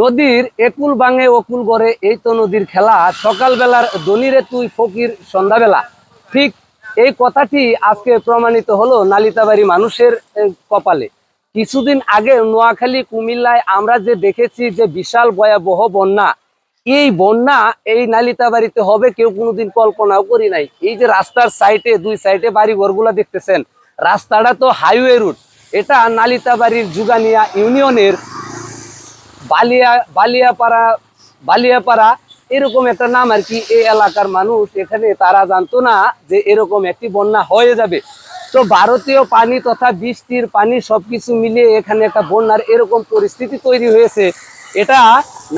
নদীর একুল বাঙে অকুল গড়ে এই তো নদীর খেলা। সকালবেলার দনিরে তুই ফকির সন্ধ্যাবেলা। ঠিক এই কথাটি আজকে প্রমাণিত হলো নালিতাবাড়ি মানুষের কপালে। কিছুদিন আগে নোয়াখালী, কুমিল্লায় আমরা যে দেখেছি যে বিশাল ভয়াবহ বন্যা, এই বন্যা এই নালিতাবাড়িতে হবে কেউ কোনোদিন কল্পনাও করি নাই। এই যে রাস্তার সাইডে, দুই সাইডে বাড়ি ঘরগুলা দেখতেছেন, রাস্তাটা তো হাইওয়ে রুট এটা নালিতাবাড়ির যুগানিয়া ইউনিয়নের বালিয়া, বালিয়াপাড়া বালিয়াপাড়া, এরকম একটা নাম আর কি এই এলাকার মানুষ। এখানে তারা জানতো না যে এরকম একটি বন্যা হয়ে যাবে। তো ভারতীয় পানি তথা বৃষ্টির পানি সবকিছু মিলিয়ে এখানে একটা বন্যার এরকম পরিস্থিতি তৈরি হয়েছে। এটা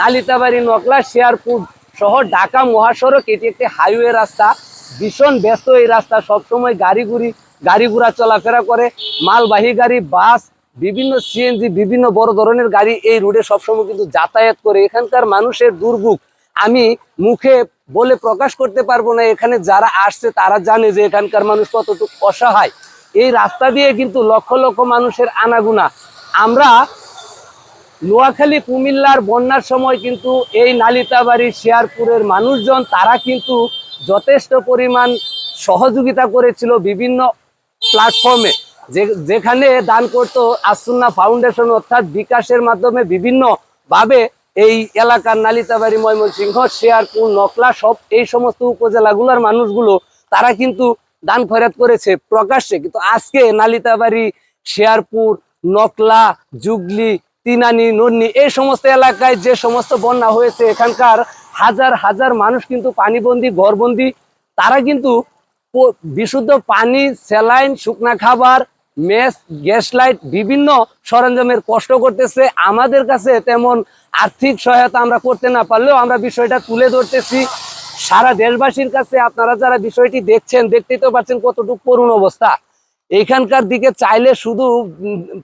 নালিতাবাড়ি নকলা শেয়ারপুর সহ ঢাকা মহাসড়ক। এটি একটি হাইওয়ে রাস্তা। ভীষণ ব্যস্ত এই রাস্তা। সবসময় গুড়ি গাড়ি ঘোড়া চলাফেরা করে। মালবাহী গাড়ি, বাস বিভিন্ন সিএনজি বিভিন্ন বড় ধরনের গাড়ি এই রোডে সবসময় কিন্তু যাতায়াত করে। এখানকার মানুষের দুর্ভোগ। আমি মুখে বলে প্রকাশ করতে পারব না, এখানে যারা আসছে তারা জানে যে এখানকার মানুষ কতটুকু অসহায়। এই রাস্তা দিয়ে কিন্তু লক্ষ লক্ষ মানুষের আনাগুনা। আমরা নোয়াখালী, কুমিল্লার বন্যার সময় কিন্তু এই নালিতাবাড়ি, শেয়ারপুরের মানুষজন, তারা কিন্তু যথেষ্ট পরিমাণ সহযোগিতা করেছিল বিভিন্ন প্ল্যাটফর্মে যেখানে দান করতো আসুন্না ফাউন্ডেশন অর্থাৎ বিকাশের মাধ্যমে বিভিন্ন ভাবে এই এলাকার নালিতাবাড়ি, ময়মনসিংহ, শেয়ারপুর, নকলা সব এই সমস্ত উপজেলাগুলোর মানুষগুলো তারা কিন্তু দান খয়রাত করেছে প্রকাশ্যে। কিন্তু আজকে নালিতাবাড়ি, শেয়ারপুর, নকলা, জুগলি, তিনানি, নন্নি এই সমস্ত এলাকায় যে সমস্ত বন্যা হয়েছে, এখানকার হাজার হাজার মানুষ কিন্তু পানিবন্দি, ঘরবন্দি, তারা কিন্তু বিশুদ্ধ পানি, স্যালাইন, শুকনা খাবার মেস, গ্যাস লাইট, বিভিন্ন সরঞ্জামের কষ্ট করতেছে। আমাদের কাছে তেমন আর্থিক সহায়তা আমরা করতে না পারলেও আমরা বিষয়টা তুলে ধরতেছি। সারা দেশবাসীর কাছে আপনারা যারা বিষয়টি দেখছেন, দেখতেই তো পারছেন কতটুকু করুণ অবস্থা। এখানকার দিকে চাইলে শুধু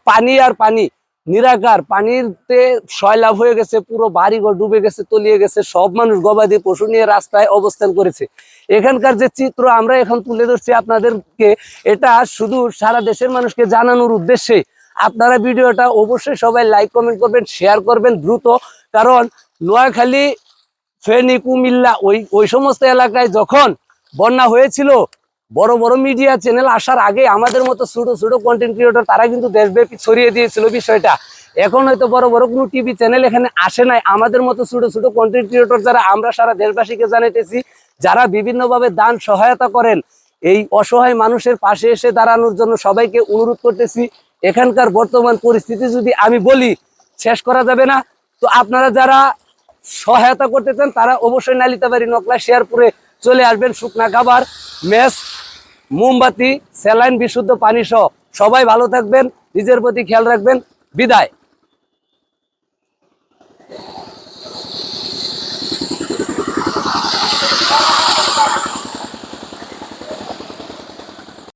পানি আর পানি। নিরাকার, পানিতে সয়লাভ হয়ে গেছে, পুরো বাড়িঘর ডুবে গেছে, তলিয়ে গেছে, সব মানুষ গবাদি পশু নিয়ে রাস্তায় অবস্থান করেছে। এখানকার যে চিত্র আমরা এখন তুলে ধরছি আপনাদেরকে, এটা শুধু সারা দেশের মানুষকে জানানোর উদ্দেশ্যে। আপনারা ভিডিওটা অবশ্যই সবাই লাইক কমেন্ট করবেন শেয়ার করবেন দ্রুত। কারণ নোয়াখালী, ফেনী, কুমিল্লা, ওই ওই সমস্ত এলাকায় যখন বন্যা হয়েছিল বড় বড় মিডিয়া চ্যানেল আসার আগে আমাদের মতো ছোট ছোট কন্টেন্ট ক্রিয়েটর তারা কিন্তু দেশব্যাপী ছড়িয়ে দিয়েছিল বিষয়টা। এখন হয়তো বড় বড় কোনো টিভি চ্যানেল এখানে আসে নাই। আমাদের মতো ছোট ছোট কন্টেন্ট ক্রিয়েটর যারা আমরা সারা দেশবাসীকে জানাইতেছি, যারা বিভিন্নভাবে দান সহায়তা করেন, এই অসহায় মানুষের পাশে এসে দাঁড়ানোর জন্য সবাইকে অনুরোধ করতেছি, এখানকার বর্তমান পরিস্থিতি যদি আমি বলি, শেষ করা যাবে না। তো আপনারা যারা সহায়তা করতে চান, তারা অবশ্যই নালিতাবাড়ি নকলা শেয়ারপুরে চলে আসবেন শুকনা খাবার, মেস, মোমবাতি, স্যালাইন, বিশুদ্ধ পানি সহ। সবাই ভালো থাকবেন, নিজের প্রতি খেয়াল রাখবেন। বিদায়।